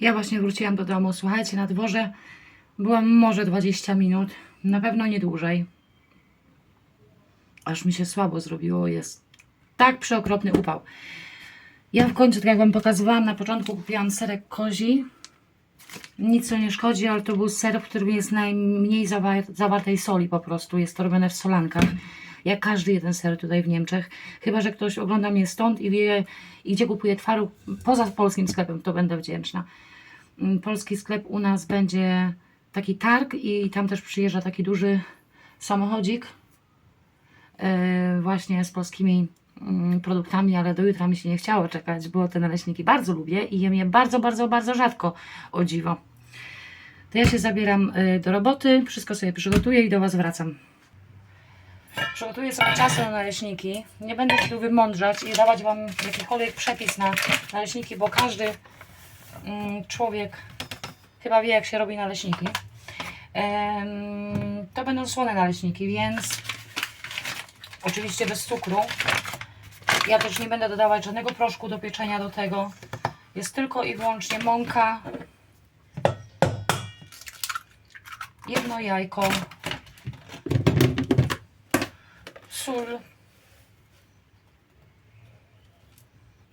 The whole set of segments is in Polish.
Ja właśnie wróciłam do domu. Słuchajcie, na dworze byłam może 20 minut, na pewno nie dłużej. Aż mi się słabo zrobiło. Jest tak przeokropny upał. Ja w końcu, tak jak Wam pokazywałam na początku, kupiłam serek kozi. Nic to nie szkodzi, ale to był ser, w którym jest najmniej zawa- zawartej soli po prostu. Jest to robione w solankach. Jak każdy jeden ser tutaj w Niemczech. Chyba, że ktoś ogląda mnie stąd i wie, i gdzie kupuje twaróg poza polskim sklepem, to będę wdzięczna. Mm, Polski sklep u nas będzie taki targ i tam też przyjeżdża taki duży samochodzik e, właśnie z polskimi mm, produktami, ale do jutra mi się nie chciało czekać, bo te naleśniki bardzo lubię i jem je bardzo, bardzo, bardzo rzadko, o dziwo. To ja się zabieram e, do roboty, wszystko sobie przygotuję i do Was wracam. Przygotuję sobie czasy na naleśniki. Nie będę się tu wymądrzać i dawać Wam jakikolwiek przepis na naleśniki, bo każdy mm, człowiek chyba wie, jak się robi naleśniki. Em, to będą słone naleśniki, więc oczywiście bez cukru. Ja też nie będę dodawać żadnego proszku do pieczenia do tego. Jest tylko i wyłącznie mąka, jedno jajko,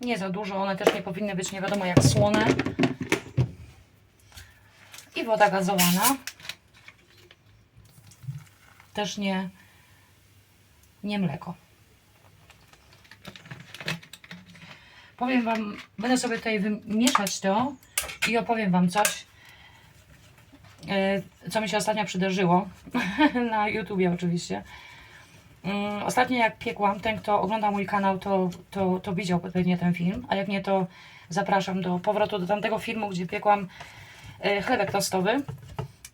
Nie za dużo, one też nie powinny być nie wiadomo jak słone. I woda gazowana. Też nie, nie mleko. Powiem Wam, będę sobie tutaj wymieszać to i opowiem Wam coś, e, co mi się ostatnio przydarzyło. Na YouTubie oczywiście. Mm, Ostatnio jak piekłam, ten kto ogląda mój kanał, to, to, to widział pewnie ten film, a jak nie, to zapraszam do powrotu do tamtego filmu, gdzie piekłam e, chlebek tostowy.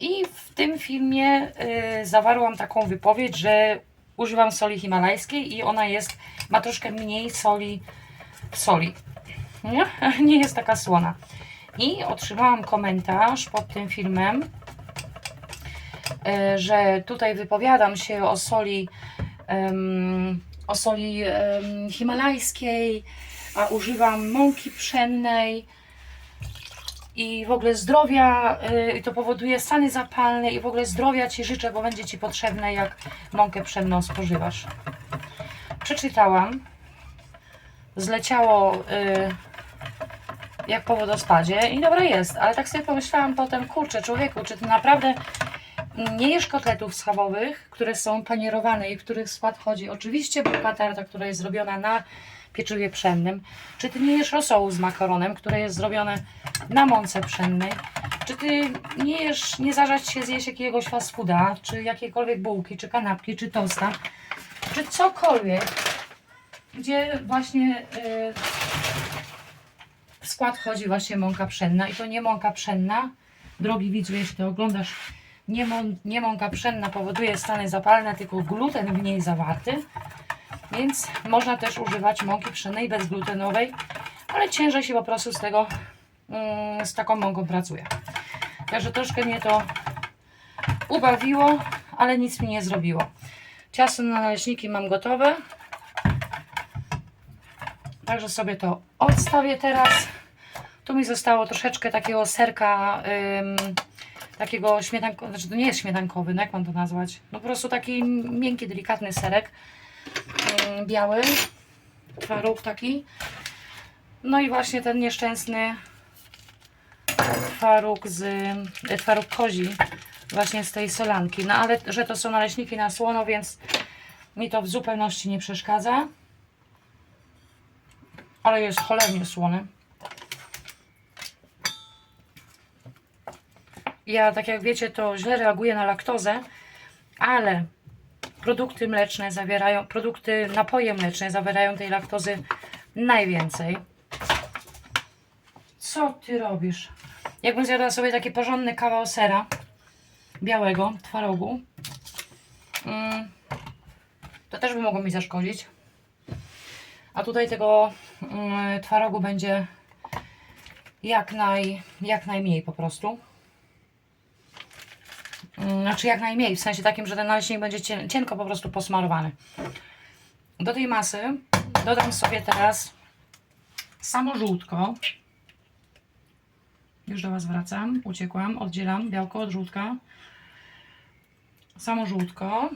I w tym filmie e, zawarłam taką wypowiedź, że używam soli himalajskiej i ona jest, ma troszkę mniej soli soli. Nie? nie jest taka słona. I otrzymałam komentarz pod tym filmem, e, że tutaj wypowiadam się o soli em, o soli em, himalajskiej, a używam mąki pszennej. I w ogóle zdrowia, y, i to powoduje stany zapalne i w ogóle zdrowia Ci życzę, bo będzie Ci potrzebne, jak mąkę pszenną spożywasz. Przeczytałam, zleciało y, jak po wodospadzie i dobra jest, ale tak sobie pomyślałam potem, kurczę człowieku, czy Ty naprawdę nie jesz kotletów schabowych, które są panierowane i w których skład chodzi oczywiście bułka tarta, która jest zrobiona na pieczywie pszennym. Czy ty nie jesz rosołu z makaronem, które jest zrobione na mące pszennej? Czy ty nie jesz, nie zarzać się zjeść jakiegoś fast fooda, czy jakiekolwiek bułki, czy kanapki, czy tosta, czy cokolwiek, gdzie właśnie yy, w skład chodzi właśnie mąka pszenna i to nie mąka pszenna, drogi widzu, jeśli to oglądasz, nie, mą, nie mąka pszenna powoduje stany zapalne, tylko gluten w niej zawarty. Więc można też używać mąki pszennej bezglutenowej, ale ciężej się po prostu z tego, mm, z taką mąką pracuje. Także troszkę mnie to ubawiło, ale nic mi nie zrobiło. Ciasto na naleśniki mam gotowe. Także sobie to odstawię teraz. Tu mi zostało troszeczkę takiego serka, takiego śmietanko, znaczy to nie jest śmietankowy, no jak mam to nazwać? No po prostu taki miękki, delikatny serek ym, biały, twaróg taki. No i właśnie ten nieszczęsny twaróg z e, twaróg kozi właśnie z tej solanki. No ale że to są naleśniki na słono, więc mi to w zupełności nie przeszkadza. Ale jest cholernie słony. Ja, tak jak wiecie, to źle reaguję na laktozę, ale produkty mleczne zawierają, produkty, napoje mleczne zawierają tej laktozy najwięcej. Co ty robisz? Jakbym zjadła sobie taki porządny kawał sera białego, twarogu, mm, to też by mogło mi zaszkodzić. A tutaj tego mm, twarogu będzie jak, naj, jak najmniej po prostu. Mm, Znaczy jak najmniej, w sensie takim, że ten naleśnik będzie cien, cienko po prostu posmarowany. Do tej masy dodam sobie teraz samo żółtko. Już do Was wracam. Uciekłam, oddzielam białko od żółtka. Samo żółtko.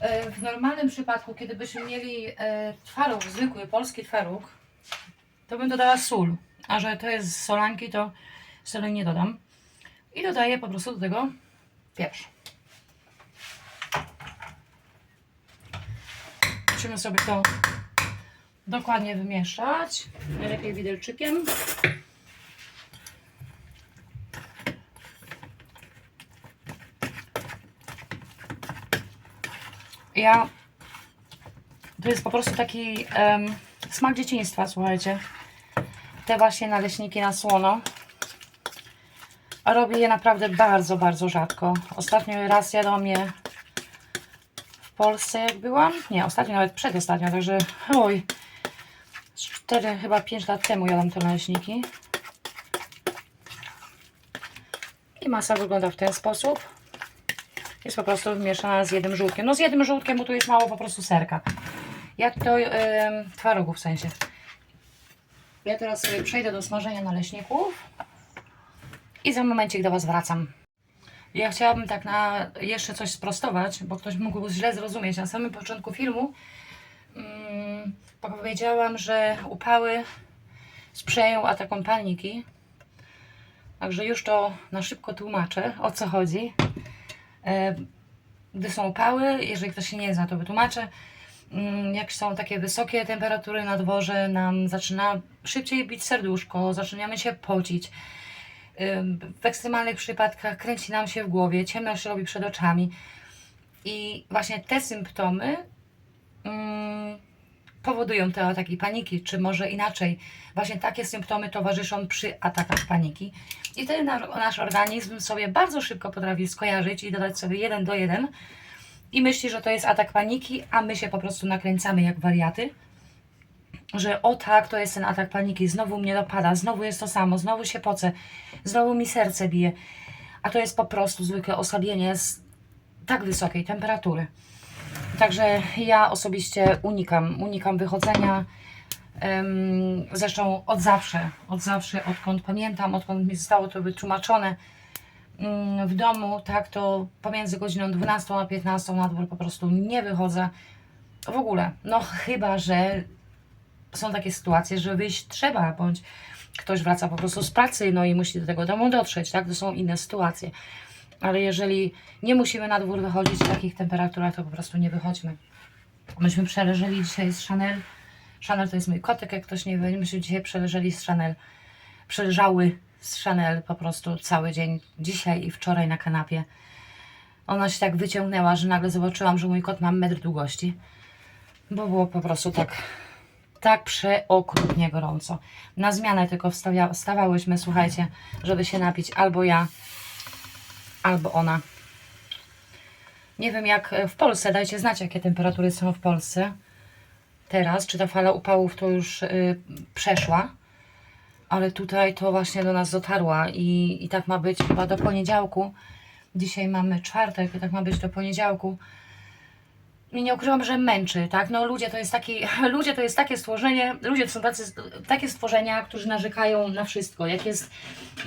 E, W normalnym przypadku, kiedy byśmy mieli e, twaróg, zwykły polski twaróg, to bym dodała sól. A że to jest z solanki, to soli nie dodam. I dodaję po prostu do tego pieprz. Musimy sobie to dokładnie wymieszać. Najlepiej widelczykiem. Ja. To jest po prostu taki em, smak dzieciństwa, słuchajcie. Te właśnie naleśniki na słono. A robię je naprawdę bardzo, bardzo rzadko. Ostatnio raz jadłam je w Polsce, jak byłam. Nie, ostatnio nawet przedostatnio, także oj. 4, chyba 5 lat temu jadłam te naleśniki. I masa wygląda w ten sposób. Jest po prostu wymieszana z jednym żółtkiem. No z jednym żółtkiem, bo tu jest mało po prostu serka. Jak to yy, twarogu w sensie. Ja teraz sobie przejdę do smażenia naleśników. I za momencik do Was wracam. Ja chciałabym tak na jeszcze coś sprostować, bo ktoś mógł źle zrozumieć. Na samym początku filmu mm, powiedziałam, że upały sprzyjają atakom paniki. Także już to na szybko tłumaczę, o co chodzi. E, Gdy są upały, jeżeli ktoś się nie zna, to wytłumaczę. Mm, Jak są takie wysokie temperatury na dworze, nam zaczyna szybciej bić serduszko, zaczynamy się pocić. W ekstremalnych przypadkach kręci nam się w głowie, ciemność robi przed oczami. I właśnie te symptomy mm, powodują te ataki paniki, czy może inaczej. Właśnie takie symptomy towarzyszą przy atakach paniki. I wtedy na, nasz organizm sobie bardzo szybko potrafi skojarzyć i dodać sobie jeden do jeden i myśli, że to jest atak paniki, a my się po prostu nakręcamy jak wariaty. Że o tak, to jest ten atak paniki, znowu mnie dopada, znowu jest to samo, znowu się pocę, znowu mi serce bije. A to jest po prostu zwykłe osłabienie z tak wysokiej temperatury. Także ja osobiście unikam, unikam wychodzenia. Zresztą od zawsze, od zawsze, odkąd pamiętam, odkąd mi zostało to wytłumaczone mm, w domu, tak, to pomiędzy godziną 12 a 15 na dwór po prostu nie wychodzę w ogóle. No chyba, że są takie sytuacje, że wyjść trzeba, bądź ktoś wraca po prostu z pracy, no i musi do tego domu dotrzeć, tak, to są inne sytuacje. Ale jeżeli nie musimy na dwór wychodzić w takich temperaturach, to po prostu nie wychodźmy. Myśmy przeleżeli dzisiaj z Chanel. Chanel to jest mój kotek, jak ktoś nie wie. Myśmy dzisiaj przeleżeli z Chanel. Przeleżały z Chanel po prostu cały dzień. Dzisiaj i wczoraj na kanapie. Ona się tak wyciągnęła, że nagle zobaczyłam, że mój kot ma metr długości. Bo było po prostu tak, tak przeokrutnie gorąco. Na zmianę tylko wstawałyśmy, słuchajcie, żeby się napić albo ja, albo ona. Nie wiem jak w Polsce, dajcie znać jakie temperatury są w Polsce teraz, czy ta fala upałów to już y, przeszła, ale tutaj to właśnie do nas dotarła i, i tak ma być chyba do poniedziałku. Dzisiaj mamy czwartek i tak ma być do poniedziałku. Nie ukrywam, że męczy, tak? No ludzie to jest taki, ludzie to jest takie stworzenie, ludzie to są tacy, takie stworzenia, którzy narzekają na wszystko. Jak jest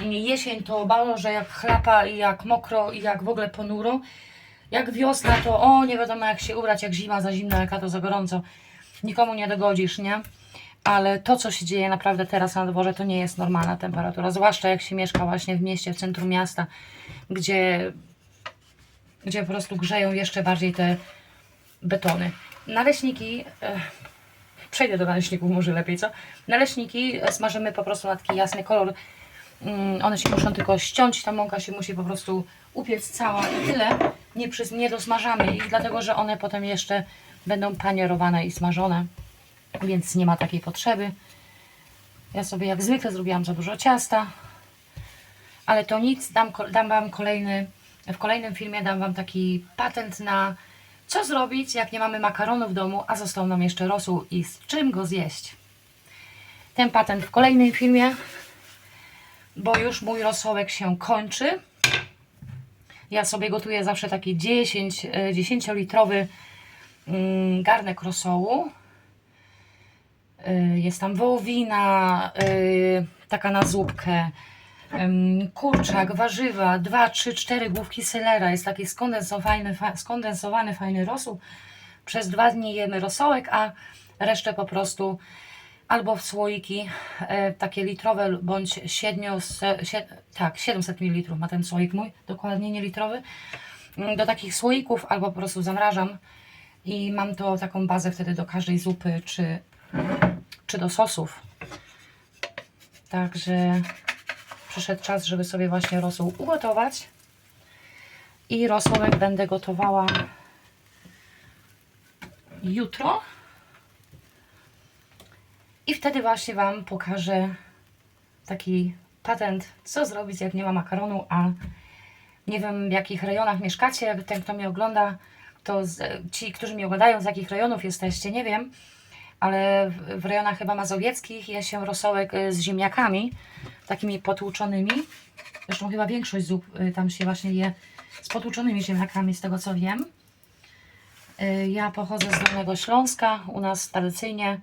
jesień, to bało, że jak chlapa i jak mokro i jak w ogóle ponuro. Jak wiosna, to o, nie wiadomo jak się ubrać, jak zima za zimno, jak to za gorąco. Nikomu nie dogodzisz, nie? Ale to, co się dzieje naprawdę teraz na dworze, to nie jest normalna temperatura. Zwłaszcza jak się mieszka właśnie w mieście, w centrum miasta, gdzie, gdzie po prostu grzeją jeszcze bardziej te betony. Naleśniki, e, przejdę do naleśników może lepiej, co? Naleśniki smażymy po prostu na taki jasny kolor. Mm, one się muszą tylko ściąć, ta mąka się musi po prostu upiec cała i tyle. Nie, przy, nie dosmażamy ich, dlatego że one potem jeszcze będą panierowane i smażone, więc nie ma takiej potrzeby. Ja sobie jak zwykle zrobiłam za dużo ciasta, ale to nic, dam, dam Wam kolejny, w kolejnym filmie dam Wam taki patent na co zrobić, jak nie mamy makaronu w domu, a został nam jeszcze rosół i z czym go zjeść. Ten patent w kolejnym filmie, bo już mój rosołek się kończy. Ja sobie gotuję zawsze taki 10, e, 10-litrowy mm, garnek rosołu. Y, Jest tam wołowina, y, taka na zupkę. Kurczak, warzywa, 2, 3, 4 główki selera. Jest taki skondensowany, fa- skondensowany fajny rosół. Przez dwa dni jemy rosołek, a resztę po prostu albo w słoiki e, takie litrowe bądź 7, tak, 700 ml ma ten słoik mój, dokładnie nie litrowy. Mm, Do takich słoików albo po prostu zamrażam i mam to taką bazę wtedy do każdej zupy czy, czy do sosów. Także przyszedł czas, żeby sobie właśnie rosół ugotować. I rosołek będę gotowała jutro. I wtedy właśnie Wam pokażę taki patent, co zrobić, jak nie ma makaronu, a nie wiem w jakich rejonach mieszkacie, ten, kto mnie ogląda, to z, ci, którzy mnie oglądają, z jakich rejonów jesteście, nie wiem, ale w, w rejonach chyba mazowieckich je się rosołek y, z ziemniakami, takimi potłuczonymi. Zresztą chyba większość zup y, tam się właśnie je z potłuczonymi ziemniakami, z tego co wiem. Y, Ja pochodzę z Dolnego Śląska, u nas tradycyjnie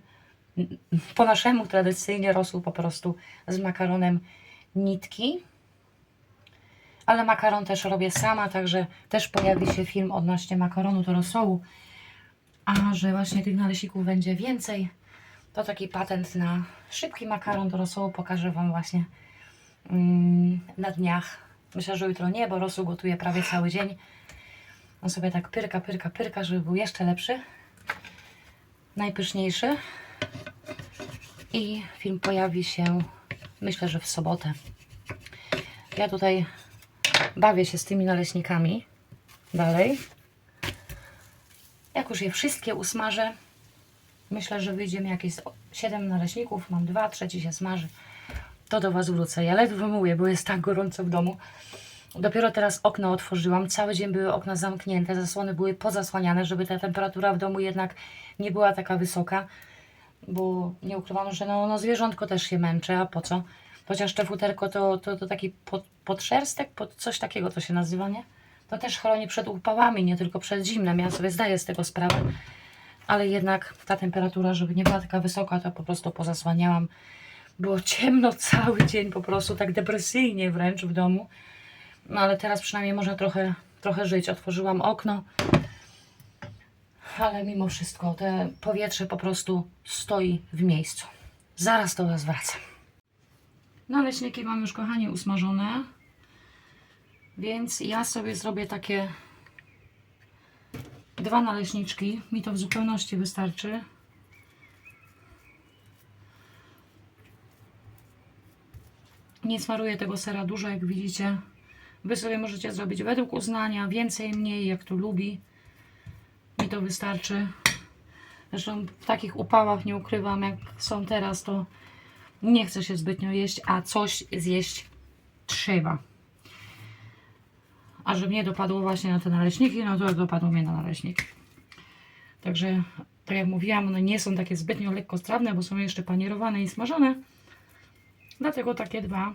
po naszemu tradycyjnie rosół po prostu z makaronem nitki. Ale makaron też robię sama, także też pojawi się film odnośnie makaronu do rosołu. A że właśnie tych naleśników będzie więcej, to taki patent na szybki makaron do rosołu pokażę Wam właśnie mm, na dniach. Myślę, że jutro nie, bo rosół gotuję prawie cały dzień. On sobie tak pyrka, pyrka, pyrka, żeby był jeszcze lepszy. Najpyszniejszy. I film pojawi się, myślę, że w sobotę. Ja tutaj bawię się z tymi naleśnikami dalej. Jak już je wszystkie usmażę, myślę, że wyjdzie mi jakieś 7 naleśników. Mam dwa, trzeci się smaży. To do Was wrócę. Ja ledwo mówię, bo jest tak gorąco w domu. Dopiero teraz okno otworzyłam. Cały dzień były okna zamknięte, zasłony były pozasłaniane, żeby ta temperatura w domu jednak nie była taka wysoka bo nie ukrywam, że no, no zwierzątko też się męczy, a po co? Chociaż te futerko to, to, to taki pod, podszerstek, pod coś takiego to się nazywa, nie? To też chroni przed upałami, nie tylko przed zimnem. Ja sobie zdaję z tego sprawę, ale jednak ta temperatura, żeby nie była taka wysoka, to po prostu pozasłaniałam. Było ciemno cały dzień, po prostu tak depresyjnie wręcz w domu. No ale teraz przynajmniej można trochę, trochę żyć. Otworzyłam okno, ale mimo wszystko te powietrze po prostu stoi w miejscu. Zaraz do Was wracam. Naleśniki mam już, kochani, usmażone. Więc ja sobie zrobię takie dwa naleśniczki. Mi to w zupełności wystarczy. Nie smaruję tego sera dużo, jak widzicie. Wy sobie możecie zrobić według uznania, więcej, mniej, jak to lubi. Mi to wystarczy. Zresztą w takich upałach nie ukrywam, jak są teraz, to nie chce się zbytnio jeść, a coś zjeść trzeba. A że mnie dopadło właśnie na te naleśniki, no to dopadło mnie na naleśniki. Także, tak jak mówiłam, one nie są takie zbytnio lekkostrawne, bo są jeszcze panierowane i smażone. Dlatego takie dwa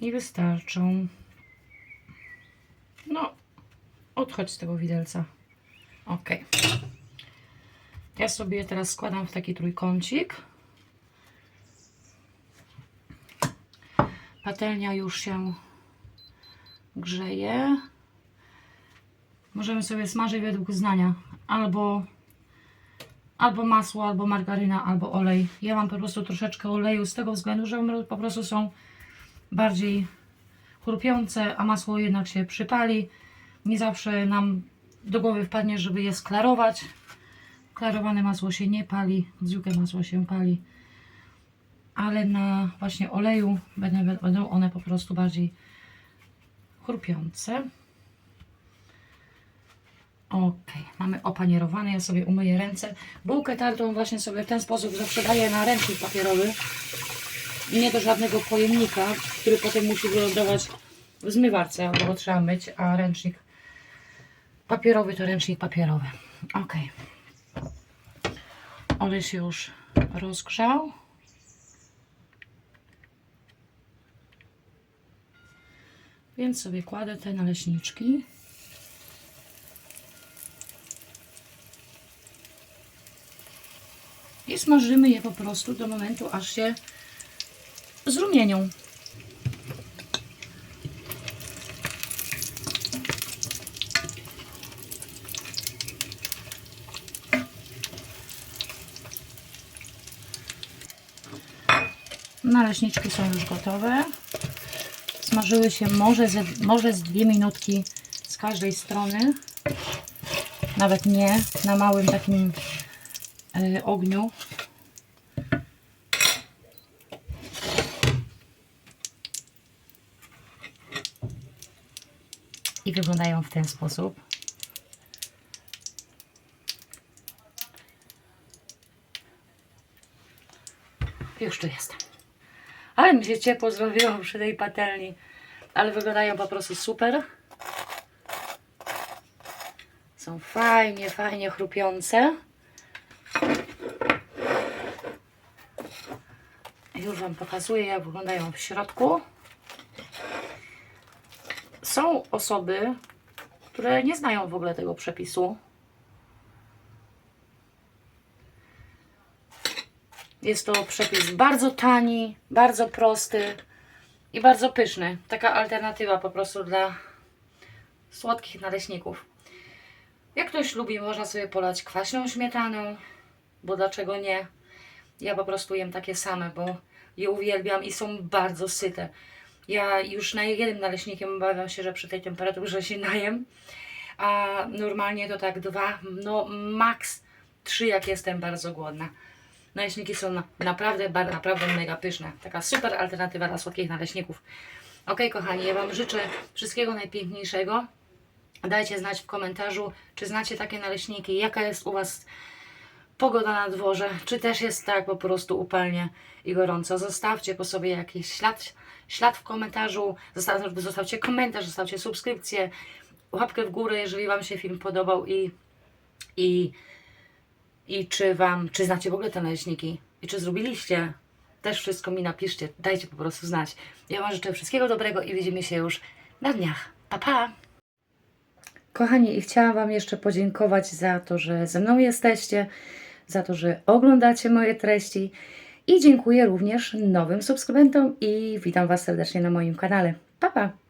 i wystarczą. No, odchodź z tego widelca. Ok. Ja sobie teraz składam w taki trójkącik. Patelnia już się grzeje. Możemy sobie smażyć według uznania. Albo, albo masło, albo margaryna, albo olej. Ja mam po prostu troszeczkę oleju z tego względu, że one po prostu są bardziej chrupiące, a masło jednak się przypali. Nie zawsze nam do głowy wpadnie, żeby je sklarować. Klarowane masło się nie pali, zwykłe masło się pali. Ale na właśnie oleju będą, będą one po prostu bardziej chrupiące. Ok, mamy opanierowane. Ja sobie umyję ręce. Bułkę tartą właśnie sobie w ten sposób zawsze daję na ręcznik papierowy. Nie do żadnego pojemnika, który potem musi wylądować w zmywarce, bo go trzeba myć, a ręcznik papierowy to ręcznik papierowy. Ok. Olej się już rozgrzał. Więc sobie kładę te naleśniczki. I smażymy je po prostu do momentu, aż się zrumienią. Naleśniczki są już gotowe. Smażyły się może, ze, może z dwie minutki z każdej strony. Nawet nie na małym takim y, ogniu. I wyglądają w ten sposób. Już tu jestem. Ale mi się ciepło zrobiło przy tej patelni. Ale wyglądają po prostu super. Są fajnie, fajnie chrupiące. Już Wam pokazuję, jak wyglądają w środku. Są osoby, które nie znają w ogóle tego przepisu. Jest to przepis bardzo tani, bardzo prosty i bardzo pyszny. Taka alternatywa po prostu dla słodkich naleśników. Jak ktoś lubi, można sobie polać kwaśną śmietaną, bo dlaczego nie? Ja po prostu jem takie same, bo je uwielbiam i są bardzo syte. Ja już na jednym naleśnikiem obawiam się, że przy tej temperaturze się najem, a normalnie to tak dwa, no maks trzy, jak jestem bardzo głodna. Naleśniki są na, naprawdę, bar- naprawdę mega pyszne. Taka super alternatywa dla słodkich naleśników. Ok, kochani, ja Wam życzę wszystkiego najpiękniejszego. Dajcie znać w komentarzu, czy znacie takie naleśniki, jaka jest u Was pogoda na dworze, czy też jest tak po prostu upalnie i gorąco. Zostawcie po sobie jakiś ślad, ślad w komentarzu, zostaw, zostawcie komentarz, zostawcie subskrypcję, łapkę w górę, jeżeli Wam się film podobał i, i, i czy Wam, czy znacie w ogóle te naleśniki i czy zrobiliście. Też wszystko mi napiszcie, dajcie po prostu znać. Ja Wam życzę wszystkiego dobrego i widzimy się już na dniach. Pa, pa! Kochani, i chciałam Wam jeszcze podziękować za to, że ze mną jesteście, za to, że oglądacie moje treści i dziękuję również nowym subskrybentom i witam Was serdecznie na moim kanale. Pa, pa!